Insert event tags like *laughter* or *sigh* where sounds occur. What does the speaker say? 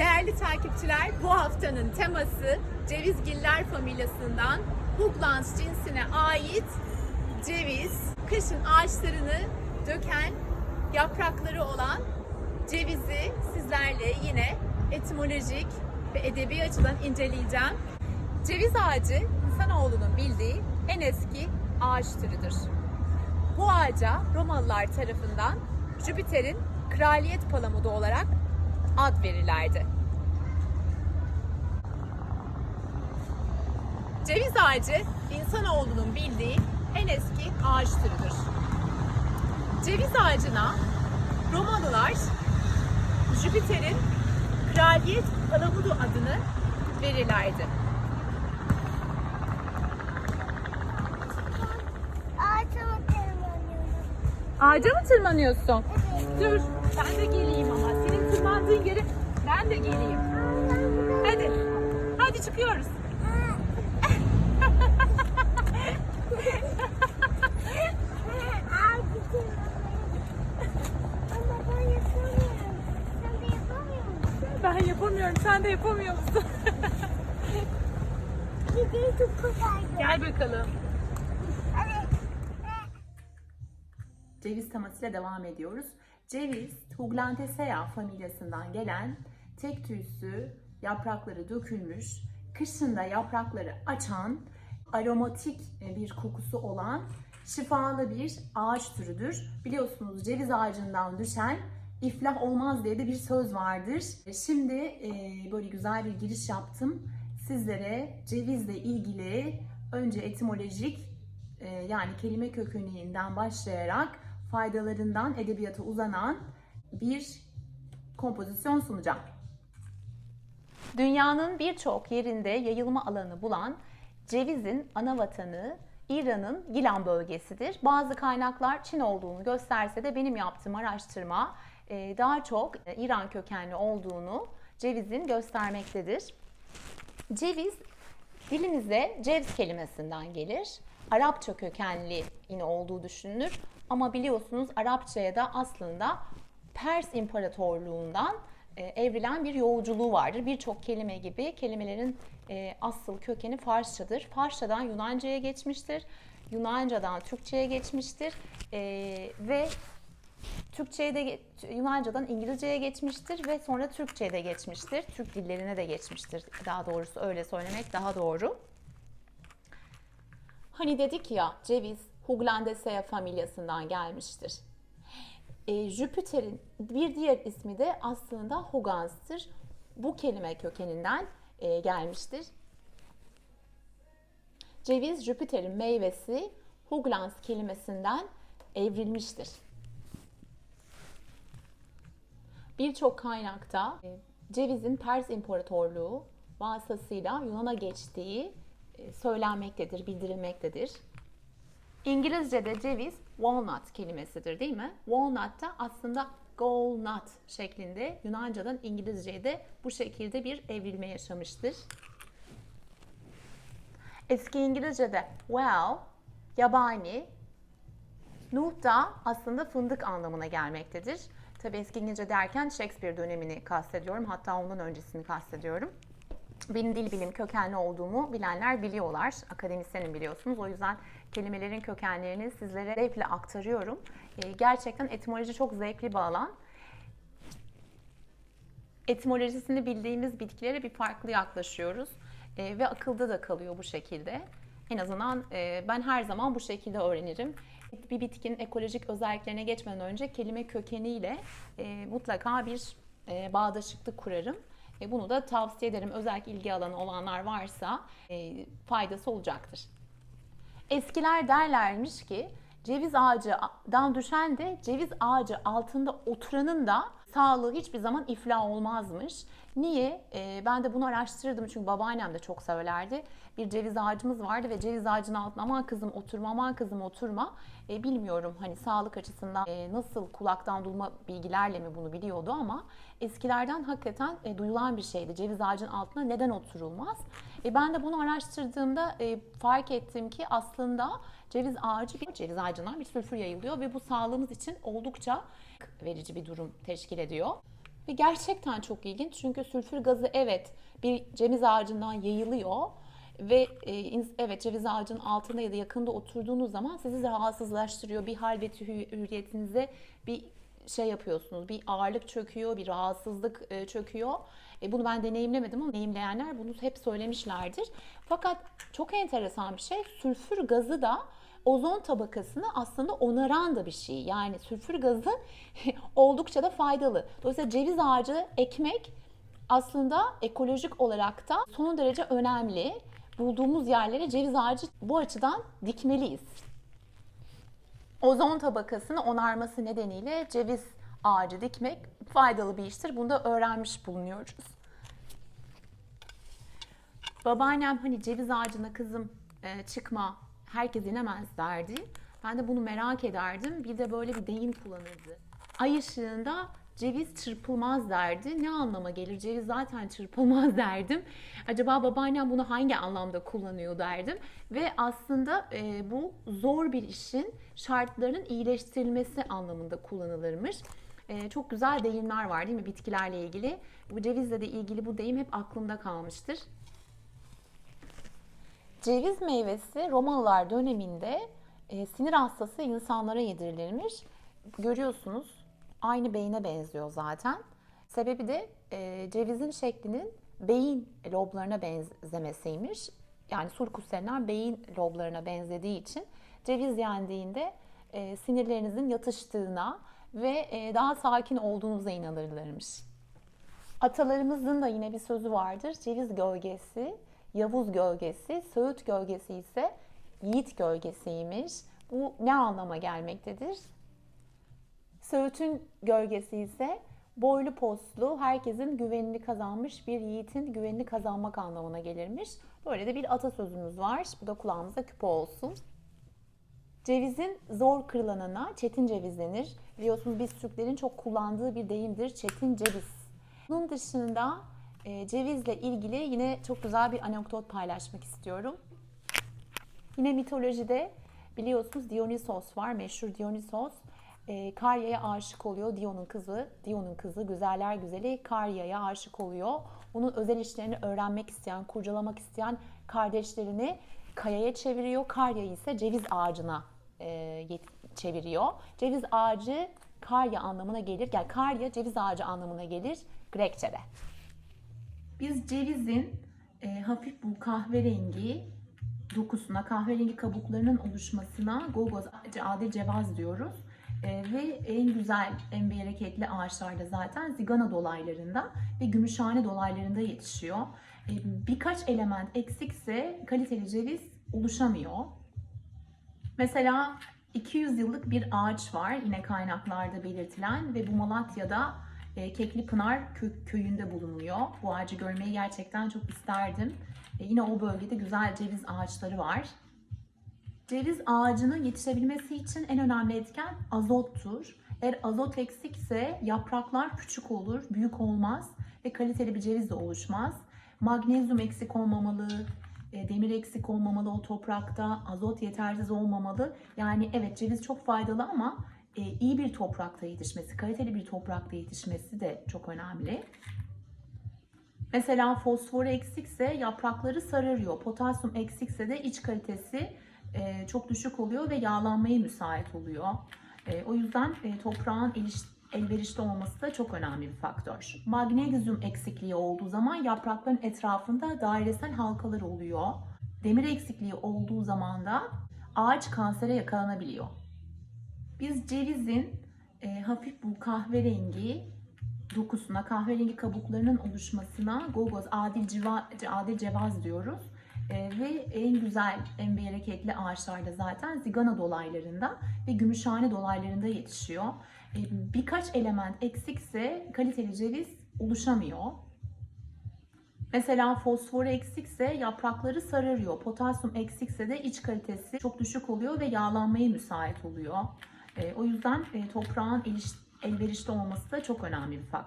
Değerli takipçiler, bu haftanın teması cevizgiller familyasından Hooglands cinsine ait ceviz, kışın ağaçlarını döken yaprakları olan cevizi sizlerle yine etimolojik ve edebi açıdan inceleyeceğim. Ceviz ağacı insanoğlunun bildiği en eski ağaç türüdür. Bu ağaca Romalılar tarafından Jüpiter'in kraliyet palamudu olarak ad verirlerdi. Ceviz ağacı insanoğlunun bildiği en eski ağaç türüdür. Ceviz ağacına Romalılar Jüpiter'in kraliyet palamudu adını verirlerdi. Ağaçıma tırmanıyorum. Ağaca mı tırmanıyorsun? Evet. Dur, ben de geleyim ama. Senin tırmandığın yere ben de geleyim. Hadi, hadi çıkıyoruz. Ağacı tırmanıyorum. Ama ben yapamıyorum. Sen de yapamıyor musun? Ben yapamıyorum, sen de yapamıyor musun? *laughs* Gel bakalım. Hadi. Ceviz temasıyla devam ediyoruz. Ceviz, Huglantaceae familyasından gelen tek tüysü, yaprakları dökülmüş, kışında yaprakları açan, aromatik bir kokusu olan şifalı bir ağaç türüdür. Biliyorsunuz ceviz ağacından düşen iflah olmaz diye de bir söz vardır. Şimdi e, böyle güzel bir giriş yaptım. Sizlere cevizle ilgili önce etimolojik e, yani kelime kökeninden başlayarak faydalarından edebiyata uzanan bir kompozisyon sunacağım. Dünyanın birçok yerinde yayılma alanı bulan cevizin ana vatanı İran'ın Gilan bölgesidir. Bazı kaynaklar Çin olduğunu gösterse de benim yaptığım araştırma e, daha çok e, İran kökenli olduğunu cevizin göstermektedir. Ceviz Dilimize ceviz kelimesinden gelir. Arapça kökenli yine olduğu düşünülür. Ama biliyorsunuz Arapçaya da aslında Pers İmparatorluğundan e, evrilen bir yolculuğu vardır. Birçok kelime gibi kelimelerin e, asıl kökeni Farsçadır. Farsçadan Yunanca'ya geçmiştir. Yunanca'dan Türkçe'ye geçmiştir. E, ve Türkçe'ye de Yunanca'dan İngilizce'ye geçmiştir ve sonra Türkçe'ye de geçmiştir. Türk dillerine de geçmiştir. Daha doğrusu öyle söylemek daha doğru. Hani dedik ya ceviz Huglandaceae familyasından gelmiştir. E, Jüpiter'in bir diğer ismi de aslında Hugans'tır. Bu kelime kökeninden e, gelmiştir. Ceviz Jüpiter'in meyvesi Huglans kelimesinden evrilmiştir. Birçok kaynakta e, cevizin Pers İmparatorluğu vasıtasıyla Yunan'a geçtiği e, söylenmektedir, bildirilmektedir. İngilizce'de ceviz walnut kelimesidir değil mi? Walnut da aslında walnut şeklinde Yunanca'dan İngilizce'ye de bu şekilde bir evrilme yaşamıştır. Eski İngilizce'de well, yabani, Nuh da aslında fındık anlamına gelmektedir. Tabi eski İngilizce derken Shakespeare dönemini kastediyorum. Hatta ondan öncesini kastediyorum. Benim dil bilim kökenli olduğumu bilenler biliyorlar. Akademisyenim biliyorsunuz. O yüzden kelimelerin kökenlerini sizlere zevkle aktarıyorum. Ee, gerçekten etimoloji çok zevkli bir alan. Etimolojisini bildiğimiz bitkilere bir farklı yaklaşıyoruz. Ee, ve akılda da kalıyor bu şekilde. En azından e, ben her zaman bu şekilde öğrenirim. Bir bitkinin ekolojik özelliklerine geçmeden önce kelime kökeniyle e, mutlaka bir e, bağdaşıklık kurarım. E, bunu da tavsiye ederim. Özellikle ilgi alanı olanlar varsa e, faydası olacaktır. Eskiler derlermiş ki ceviz ağacından düşen de ceviz ağacı altında oturanın da sağlığı hiçbir zaman iflah olmazmış. Niye? Ee, ben de bunu araştırdım çünkü babaannem de çok söylerdi. Bir ceviz ağacımız vardı ve ceviz ağacının altına aman kızım oturma aman kızım oturma. Ee, bilmiyorum hani sağlık açısından e, nasıl kulaktan duyma bilgilerle mi bunu biliyordu ama eskilerden hakikaten e, duyulan bir şeydi. Ceviz ağacının altına neden oturulmaz? E, ben de bunu araştırdığımda e, fark ettim ki aslında ceviz ağacı ceviz ağacından bir sülfür yayılıyor ve bu sağlığımız için oldukça verici bir durum teşkil ediyor. Ve gerçekten çok ilginç çünkü sülfür gazı evet bir ceviz ağacından yayılıyor ve e, evet ceviz ağacının altında ya da yakında oturduğunuz zaman sizi rahatsızlaştırıyor. Bir hal ve tühü- hürriyetinize bir şey yapıyorsunuz. Bir ağırlık çöküyor, bir rahatsızlık e, çöküyor. E, bunu ben deneyimlemedim ama deneyimleyenler bunu hep söylemişlerdir. Fakat çok enteresan bir şey sülfür gazı da ozon tabakasını aslında onaran da bir şey. Yani sülfür gazı *laughs* oldukça da faydalı. Dolayısıyla ceviz ağacı ekmek aslında ekolojik olarak da son derece önemli. Bulduğumuz yerlere ceviz ağacı bu açıdan dikmeliyiz. Ozon tabakasını onarması nedeniyle ceviz ağacı dikmek faydalı bir iştir. Bunu da öğrenmiş bulunuyoruz. Babaannem hani ceviz ağacına kızım e, çıkma herkes inemez derdi. Ben de bunu merak ederdim. Bir de böyle bir deyim kullanırdı. Ay ışığında ceviz çırpılmaz derdi. Ne anlama gelir? Ceviz zaten çırpılmaz *laughs* derdim. Acaba babaannem bunu hangi anlamda kullanıyor derdim. Ve aslında e, bu zor bir işin şartlarının iyileştirilmesi anlamında kullanılırmış. E, çok güzel deyimler var değil mi bitkilerle ilgili? Bu cevizle de ilgili bu deyim hep aklımda kalmıştır. Ceviz meyvesi Romalılar döneminde e, sinir hastası insanlara yedirilirmiş. Görüyorsunuz aynı beyine benziyor zaten. Sebebi de e, cevizin şeklinin beyin loblarına benzemesiymiş. Yani sulcus denilen beyin loblarına benzediği için ceviz yendiğinde e, sinirlerinizin yatıştığına ve e, daha sakin olduğunuza inanırlarmış. Atalarımızın da yine bir sözü vardır. Ceviz gölgesi, Yavuz gölgesi, Söğüt gölgesi ise Yiğit gölgesiymiş. Bu ne anlama gelmektedir? Söğüt'ün gölgesi ise boylu postlu, herkesin güvenini kazanmış bir yiğitin güvenini kazanmak anlamına gelirmiş. Böyle de bir atasözümüz var. Bu da kulağımıza küpe olsun. Cevizin zor kırılanına çetin ceviz denir. Biliyorsunuz biz Türklerin çok kullandığı bir deyimdir çetin ceviz. Bunun dışında e, cevizle ilgili yine çok güzel bir anekdot paylaşmak istiyorum. Yine mitolojide biliyorsunuz Dionysos var, meşhur Dionysos. E, Karya'ya aşık oluyor Dion'un kızı. Dion'un kızı güzeller güzeli Karya'ya aşık oluyor. Onun özel işlerini öğrenmek isteyen, kurcalamak isteyen kardeşlerini kayaya çeviriyor. Karya'yı ise ceviz ağacına e, çeviriyor. Ceviz ağacı Karya anlamına gelir. Yani Karya ceviz ağacı anlamına gelir Grekçe'de. Biz cevizin e, hafif bu kahverengi dokusuna, kahverengi kabuklarının oluşmasına Gogoz adil cevaz diyoruz. E, ve en güzel, en bereketli ağaçlar da zaten zigana dolaylarında ve gümüşhane dolaylarında yetişiyor. E, birkaç element eksikse kaliteli ceviz oluşamıyor. Mesela 200 yıllık bir ağaç var yine kaynaklarda belirtilen ve bu Malatya'da e, Kekli kö- köyünde bulunuyor. Bu ağacı görmeyi gerçekten çok isterdim. E, yine o bölgede güzel ceviz ağaçları var. Ceviz ağacının yetişebilmesi için en önemli etken azottur. Eğer azot eksikse yapraklar küçük olur, büyük olmaz ve kaliteli bir ceviz de oluşmaz. Magnezyum eksik olmamalı, e, demir eksik olmamalı o toprakta, azot yetersiz olmamalı. Yani evet ceviz çok faydalı ama e, iyi bir toprakta yetişmesi, kaliteli bir toprakta yetişmesi de çok önemli. Mesela fosfor eksikse yaprakları sararıyor. Potasyum eksikse de iç kalitesi e, çok düşük oluyor ve yağlanmaya müsait oluyor. E, o yüzden e, toprağın eliş- elverişli olması da çok önemli bir faktör. Magnezyum eksikliği olduğu zaman yaprakların etrafında dairesel halkalar oluyor. Demir eksikliği olduğu zaman da ağaç kansere yakalanabiliyor. Biz cevizin e, hafif bu kahverengi dokusuna, kahverengi kabuklarının oluşmasına Gogoz adil, civa, adil cevaz diyoruz. E, ve en güzel, en bereketli ağaçlar da zaten zigana dolaylarında ve gümüşhane dolaylarında yetişiyor. E, birkaç element eksikse kaliteli ceviz oluşamıyor. Mesela fosfor eksikse yaprakları sararıyor. Potasyum eksikse de iç kalitesi çok düşük oluyor ve yağlanmaya müsait oluyor. E, o yüzden e, toprağın elverişli olması da çok önemli bir faktör.